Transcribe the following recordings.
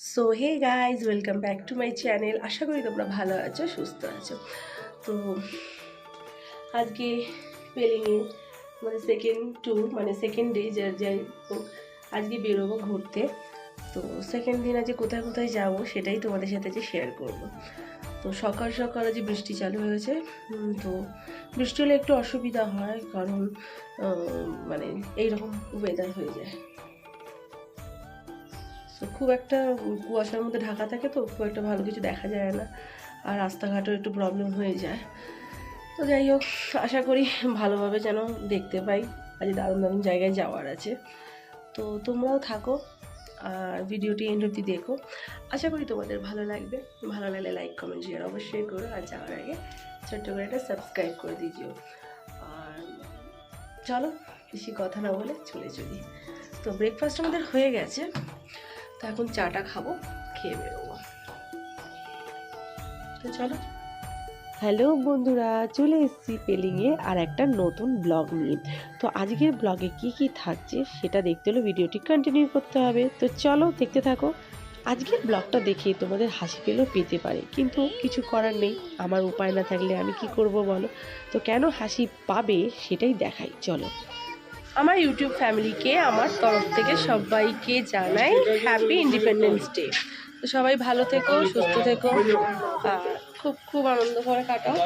So hey guys welcome back to my channel আশা করি তোমরা ভালো আছো, সুস্থ আছো। তো, আজকে পেলিংয়ে মানে সেকেন্ড ট্যুর মানে সেকেন্ড ডে যাই আজকে বেরোবো ঘুরতে। তো সেকেন্ড দিন আজকে কোথায় কোথায় যাব সেটাই তোমাদের সাথে যে শেয়ার করব। তো, সকাল সকাল আজ বৃষ্টি চালু হয়েছে। তো, বৃষ্টি হলে একটু অসুবিধা হয়, কারণ মানে এইরকম ওয়েদার হয়ে যায়। তো খুব একটা কুয়াশার মধ্যে ঢাকা থাকে তো, খুব একটা ভালো কিছু দেখা যায় না। আর রাস্তাঘাটেও একটু প্রবলেম হয়ে যায়। তো যাই হোক, আশা করি ভালোভাবে যেন দেখতে পাই। আজ দারুণ দারুণ জায়গায় যাওয়ার আছে। তো তোমরাও থাকো আর ভিডিওটি এন্ড অব্দি দেখো। আশা করি তোমাদের ভালো লাগবে। ভালো লাগলে লাইক কমেন্ট শেয়ার অবশ্যই করো। আর যাওয়ার আগে ছোট্ট করে একটা সাবস্ক্রাইব করে দিও। আর চলো, বেশি কথা না বলে চলে চলি। তো ব্রেকফাস্ট আমাদের হয়ে গেছে। তো এখন চাটা খাব, খেয়ে বেরোবো। তো চলো। হ্যালো বন্ধুরা, চলে এসেছি পেলিংয়ে আর একটা নতুন ব্লগ নিয়ে। তো আজকের ব্লগে কি কি থাকছে সেটা দেখতে হলে ভিডিওটি কন্টিনিউ করতে হবে। তো চলো দেখতে থাকো। আজকের ব্লগটা দেখে তোমাদের হাসি পেলেও পেতে পারে, কিন্তু কিছু করার নেই। আমার উপায় না থাকলে আমি কি করব বলো? তো কেন হাসি পাবে সেটাই দেখাই, চলো। আমার ইউটিউব ফ্যামিলিকে আমার তরফ থেকে সবাইকে জানাই হ্যাপি ইন্ডিপেন্ডেন্স ডে তো সবাই ভালো থেকো, সুস্থ থেকো। খুব খুব আনন্দ করে কাটাও।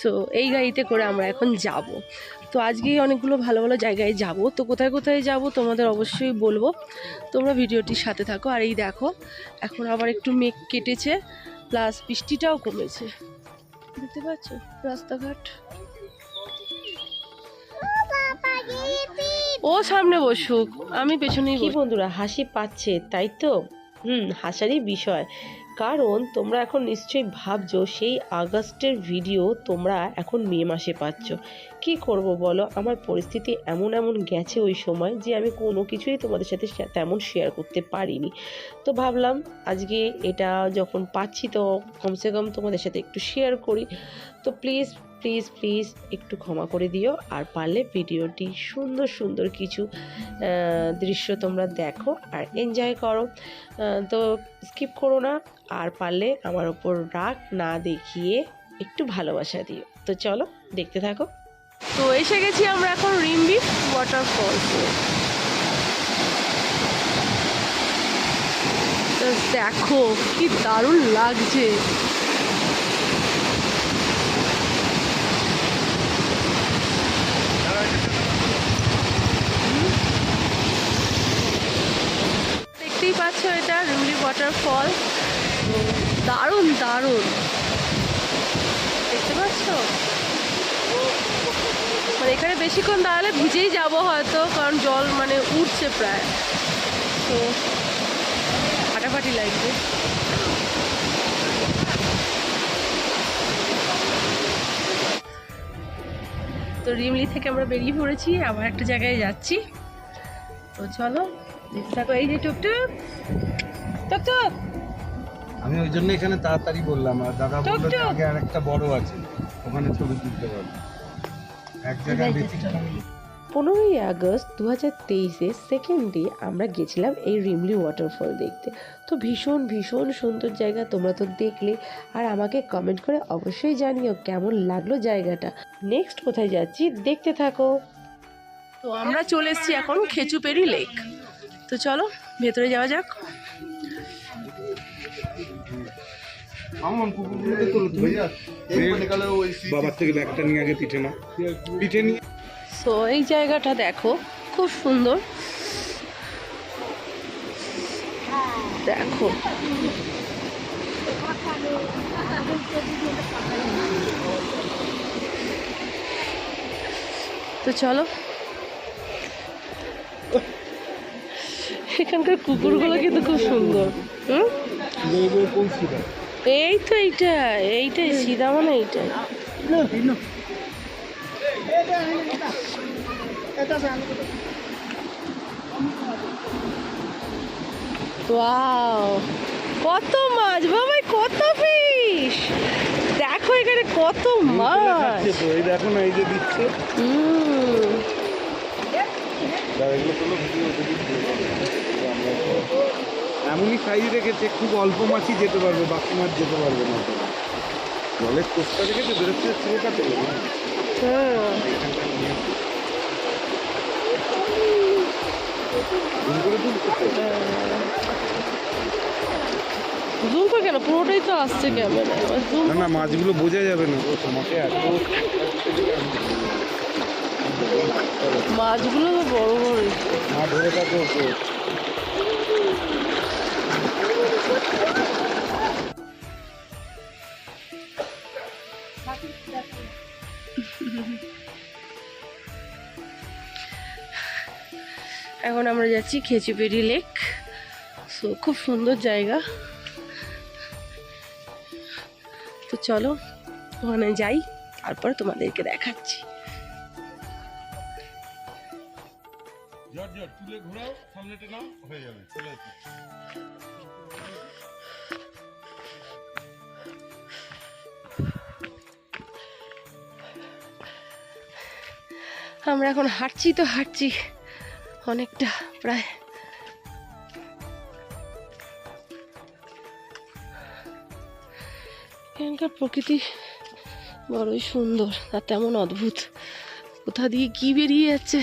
সো এই গাড়িতে করে আমরা এখন যাব। তো আজকে অনেকগুলো ভালো ভালো জায়গায় যাব। তো কোথায় কোথায় যাব তোমাদের অবশ্যই বলব। তোমরা ভিডিওটির সাথে থাকো। আর এই দেখো, এখন আবার একটু মেঘ কেটেছে প্লাস বৃষ্টিটাও কমেছে। দেখতে পাচ্ছ রাস্তাঘাট। ও সামনে বসুক আমি পেছনে কি বন্ধুরা হাসি পাচ্ছে তাই তো? হুম হাসারই বিষয়। কারণ তোমরা এখন নিশ্চয়ই ভাবছ সেই আগস্টের ভিডিও তোমরা এখন মে মাসে পাচ্ছ। কি করব বলো? আমার পরিস্থিতি এমন এমন গেছে ওই সময় যে আমি কোনো কিছুই তোমাদের সাথে তেমন শেয়ার করতে পারিনি। তো ভাবলাম আজকে এটা যখন পাচ্ছি তো কমসে কম তোমাদের সাথে একটু শেয়ার করি। তো প্লিজ প্লিজ প্লিজ একটু ক্ষমা করে দিও আর পারলে ভিডিওটি সুন্দর সুন্দর কিছু দৃশ্য তোমরা দেখো আর এনজয় করো। তো স্কিপ করো না আর পারলে আমার ওপর রাগ না দেখিয়ে একটু ভালোবাসা দিও। তো চলো, দেখতে থাকো। তো এসে গেছি আমরা এখন রিম্বি ওয়াটারফলসে দেখো, কি দারুণ লাগছে। পাচ্ছ এটা রিমলি ওয়াটারফল দারুণ দারুণ। দেখতে পাচ্ছ? মানে এখানে বেশিক্ষণ দাঁড়ালে ভিজেই যাব হয়তো, কারণ জল মানে উঠছে প্রায়। তো ফাটাফাটি লাগবে। তো রিমলি থেকে আমরা বেরিয়ে পড়েছি, আবার একটা জায়গায় যাচ্ছি। তো চলো। দেখতে এই যে টুকটুক। টুকটুক। আমি ওই জন্য এখানে তাড়াতাড়ি বললাম আর দাদা বলল যে আগে আর একটা বড় আছে ওখানে ছবি তুলতে পারব এক জায়গায় বেশি পনেরোই আগস্ট দু হাজার তেইশে সেকেন্ড ডে আমরা গেছিলাম এই রিমলি ওয়াটারফল দেখতে। তো ভীষণ ভীষণ সুন্দর জায়গা তোমরা তো দেখলে। আর আমাকে কমেন্ট করে অবশ্যই জানিও কেমন লাগল জায়গাটা। নেক্সট কোথায় যাচ্ছি দেখতে থাকো। তো আমরা চলে এসেছি এখন খেচুপেরি লেক তো চলো ভেতরে যাওয়া যাক। বাবার থেকে ব্যাগটা নিয়ে আগে পিঠে না পিঠে নিয়ে তো এই জায়গাটা দেখো খুব সুন্দর। দেখো। তো চলো এখানকার কুকুরগুলো কিন্তু খুব সুন্দর। হুম? এই তো এইটা এইটাই সিধা মানে এইটাই ওয়াও কত মাছ বাবাই কত ফিস দেখো এখানে কত মাছ। দেখো না এই যে দিচ্ছে হুম এগুলো করলে ভিডিও দেখি আমরা এমনই সাইজ রেখেছে খুব অল্প মাছই যেতে পারবে বাকি মাছ যেতে পারবে না। জলের কোষটা রেখেছে বেরোচ্ছে ছেলেটা পেলে হ্যাঁ। জুম করে কেন? পুরোটাই তো আসছে ক্যামেরা না না মাছগুলো বোঝা যাবে না। তোমাকে এত মাছগুলো তো বড় বড় মা ধরে থাকো। এখন আমরা যাচ্ছি খেচিপেড়ি লেক। সো খুব সুন্দর জায়গা। তো চলো ওখানে যাই তারপর তোমাদেরকে দেখাচ্ছি। জট জট ঘোরাও হয়ে যাবে, চলে আমরা এখন হাঁটছি তো হাঁটছি, অনেকটা প্রায়। এখানকার প্রকৃতি বড়ই সুন্দর, আর তেমন অদ্ভুত। কোথা দিয়ে কি বেরিয়ে যাচ্ছে?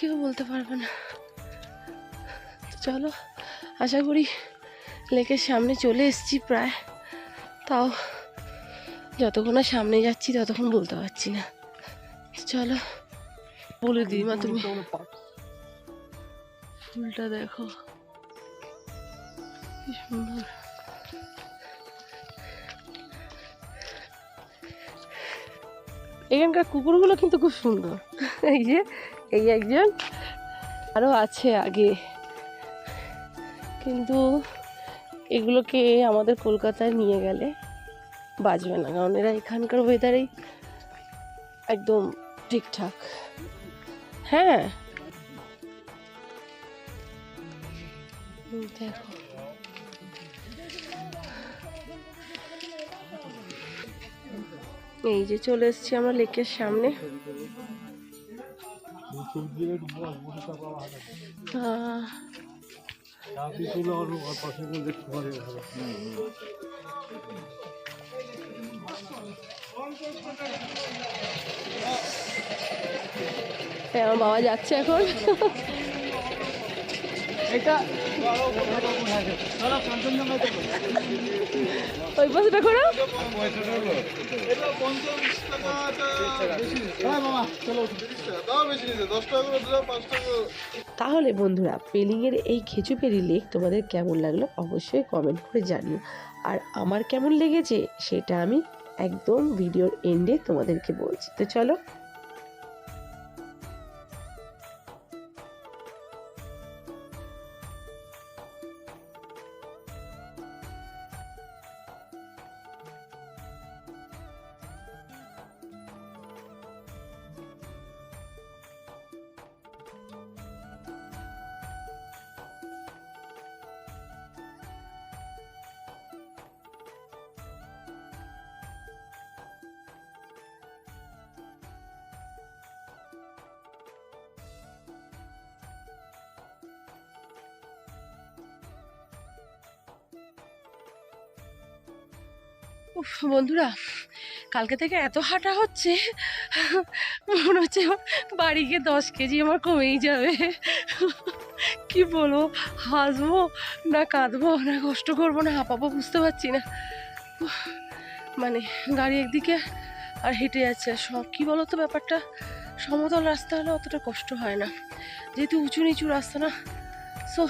কেউ বলতে পারবে না। চলো, আশা করি লেকের সামনে চলে এসেছি প্রায়। তাও যতক্ষণ না সামনে যাচ্ছি ততক্ষণ বলতে পারছি না। চলো, বলে দিই মা তুমি। ফুলটা দেখো। কি সুন্দর। এখানকার কুকুরগুলো কিন্তু খুব সুন্দর। এই যে এই একজন আরও আছে আগে। কিন্তু এগুলোকে আমাদের কলকাতায় নিয়ে গেলে বাঁচবে না, কারণ এরা এখানকার ওয়েদারেই একদম ঠিকঠাক। হ্যাঁ। দেখো। এই যে চলে এসেছি আমরা লেকের সামনে। আমার বাবা যাচ্ছে এখন। ওই পাশেটা করো। তাহলে বন্ধুরা, পেলিংয়ের এই খেচুপেরি লেক তোমাদের কেমন লাগল অবশ্যই কমেন্ট করে জানিও। আর আমার কেমন লেগেছে সেটা আমি একদম ভিডিওর এন্ডে তোমাদেরকে বলছি। তো চলো বন্ধুরা, কালকে থেকে এত হাঁটা হচ্ছে, মনে হচ্ছে বাড়ি গিয়ে দশ কেজি আমার কমেই যাবে। কি বলব, হাসবো না কাঁদবো না কষ্ট করব না, হাঁপাবো বুঝতে পারছি না। মানে গাড়ি একদিকে আর হেঁটে যাচ্ছে সব, কী বলো তো ব্যাপারটা? সমতল রাস্তা হলে অতটা কষ্ট হয় না। যেহেতু উঁচু নিচু রাস্তা না, সো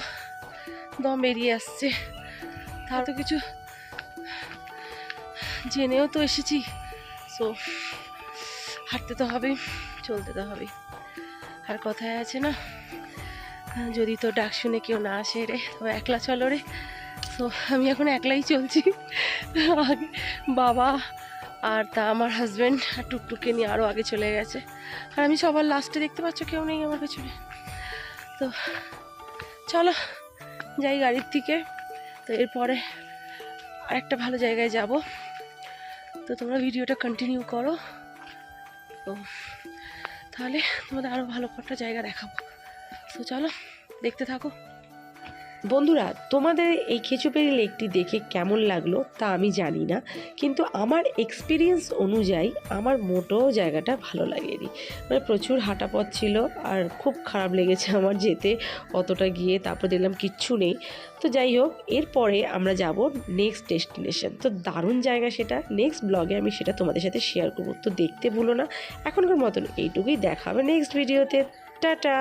দম বেরিয়ে আসছে। তার তো কিছু জেনেও তো এসেছি। সো হাঁটতে তো হবেই, চলতে তো হবেই। আর কথায় আছে না, যদি তো ডাক শুনে কেউ না আসে রে তো একলা চলো রে। তো আমি এখন একলাই চলছি। আগে বাবা আর তা আমার হাজব্যান্ড আর টুকটুকে নিয়ে আরও আগে চলে গেছে। আর আমি সবার লাস্টে দেখতে পাচ্ছ কেউ নেই আমার পেছনে। তো, চলো, যাই গাড়ির থেকে তো এরপরে আরেকটা ভালো জায়গায় যাব। তো তোমরা ভিডিওটা কন্টিনিউ করো। তো তাহলে তোমাদের আরও ভালো কটা জায়গা দেখাবো। তো চলো, দেখতে থাকো। বন্ধুরা, তোমাদের এই খেচুপেরি লেকটি দেখে কেমন লাগল তা আমি জানি না, কিন্তু আমার এক্সপিরিয়েন্স অনুযায়ী আমার মোটেও জায়গাটা ভালো লাগেনি। মানে প্রচুর হাঁটা পথ ছিল আর খুব খারাপ লেগেছে আমার যেতে অতটা গিয়ে, তারপর দেখলাম কিচ্ছু নেই। তো যাই হোক, এরপরে আমরা যাব নেক্সট ডেস্টিনেশন তো দারুণ জায়গা সেটা নেক্সট ব্লগে আমি সেটা তোমাদের সাথে শেয়ার করব। তো দেখতে ভুলো না, এখনকার মতন এইটুকুই দেখাবে নেক্সট ভিডিওতে টাটা!